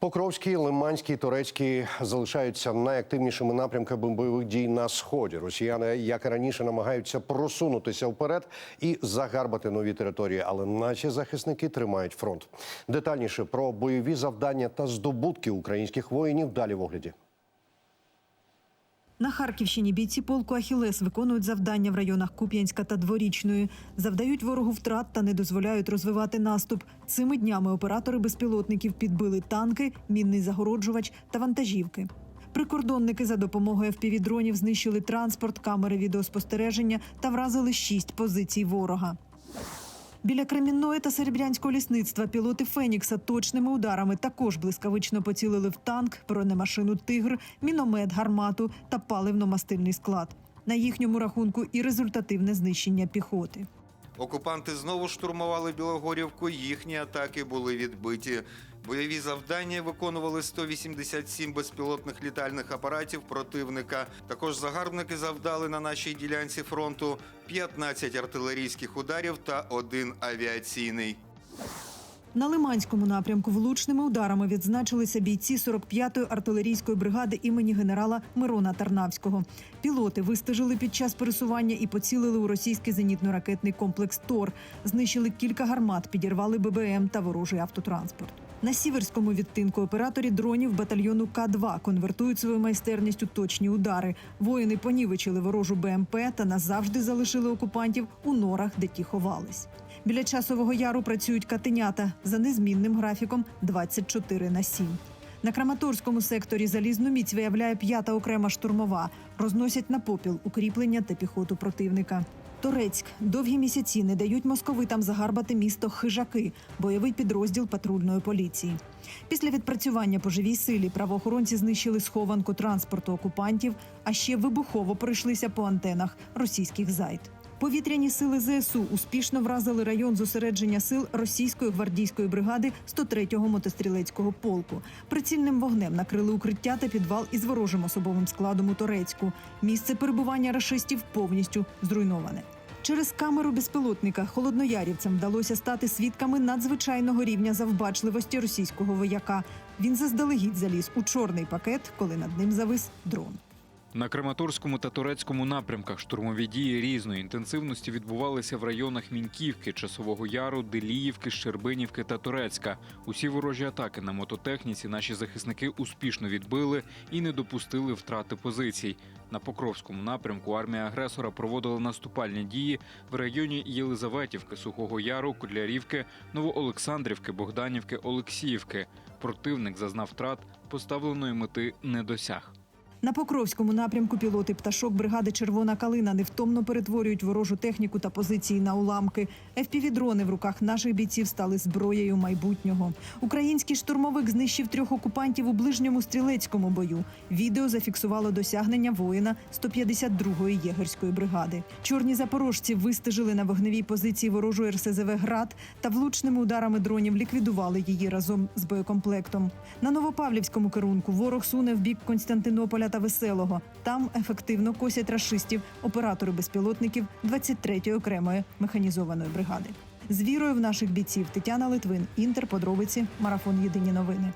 Покровський, Лиманський, Турецький залишаються найактивнішими напрямками бойових дій на сході. Росіяни, як і раніше, намагаються просунутися вперед і загарбати нові території, але наші захисники тримають фронт. Детальніше про бойові завдання та здобутки українських воїнів далі в огляді. На Харківщині бійці полку Ахілес виконують завдання в районах Куп'янська та Дворічної, завдають ворогу втрат та не дозволяють розвивати наступ. Цими днями оператори безпілотників підбили танки, мінний загороджувач та вантажівки. Прикордонники за допомогою FPV-дронів знищили транспорт, камери відеоспостереження та вразили шість позицій ворога. Біля Кремінної та Серебрянського лісництва пілоти Фенікса точними ударами також блискавично поцілили в танк, бронемашину Тигр, міномет, гармату та паливно-мастильний склад. На їхньому рахунку і результативне знищення піхоти. Окупанти знову штурмували Білогорівку. Їхні атаки були відбиті. Бойові завдання виконували 187 безпілотних літальних апаратів противника. Також загарбники завдали на нашій ділянці фронту 15 артилерійських ударів та один авіаційний. На Лиманському напрямку влучними ударами відзначилися бійці 45-ї артилерійської бригади імені генерала Мирона Тарнавського. Пілоти вистежили під час пересування і поцілили у російський зенітно-ракетний комплекс ТОР. Знищили кілька гармат, підірвали ББМ та ворожий автотранспорт. На сіверському відтинку операторі дронів батальйону К-2 конвертують свою майстерність у точні удари. Воїни понівечили ворожу БМП та назавжди залишили окупантів у норах, де ті ховались. Біля часового яру працюють катенята за незмінним графіком 24 на 7. На Краматорському секторі залізну міць виявляє п'ята окрема штурмова. Розносять на попіл укріплення та піхоту противника. Торецьк довгі місяці не дають московитам загарбати місто Хижаки, бойовий підрозділ патрульної поліції. Після відпрацювання по живій силі правоохоронці знищили схованку транспорту окупантів, а ще вибухово пройшлися по антенах російських зайд. Повітряні сили ЗСУ успішно вразили район зосередження сил російської гвардійської бригади 103-го мотострілецького полку. Прицільним вогнем накрили укриття та підвал із ворожим особовим складом у Торецьку. Місце перебування рашистів повністю зруйноване. Через камеру безпілотника холодноярівцям вдалося стати свідками надзвичайного рівня завбачливості російського вояка. Він заздалегідь заліз у чорний пакет, коли над ним завис дрон. На Краматорському та Турецькому напрямках штурмові дії різної інтенсивності відбувалися в районах Міньківки, Часового Яру, Деліївки, Щербинівки та Турецька. Усі ворожі атаки на мототехніці наші захисники успішно відбили і не допустили втрати позицій. На Покровському напрямку армія агресора проводила наступальні дії в районі Єлизаветівки, Сухого Яру, Котлярівки, Новоолександрівки, Богданівки, Олексіївки. Противник зазнав втрат, поставленої мети не досяг. На Покровському напрямку пілоти пташок бригади Червона калина невтомно перетворюють ворожу техніку та позиції на уламки. FPV-дрони в руках наших бійців стали зброєю майбутнього. Український штурмовик знищив трьох окупантів у ближньому стрілецькому бою. Відео зафіксувало досягнення воїна 152-ї єгерської бригади. Чорні запорожці вистежили на вогневій позиції ворожу РСЗВ град та влучними ударами дронів ліквідували її разом з боєкомплектом. На Новопавлівському керунку ворог суне в бік Константинополя та Веселого. Там ефективно косять рашистів оператори безпілотників 23-ї окремої механізованої бригади. З вірою в наших бійців Тетяна Литвин, Інтер, подробиці, марафон Єдині новини.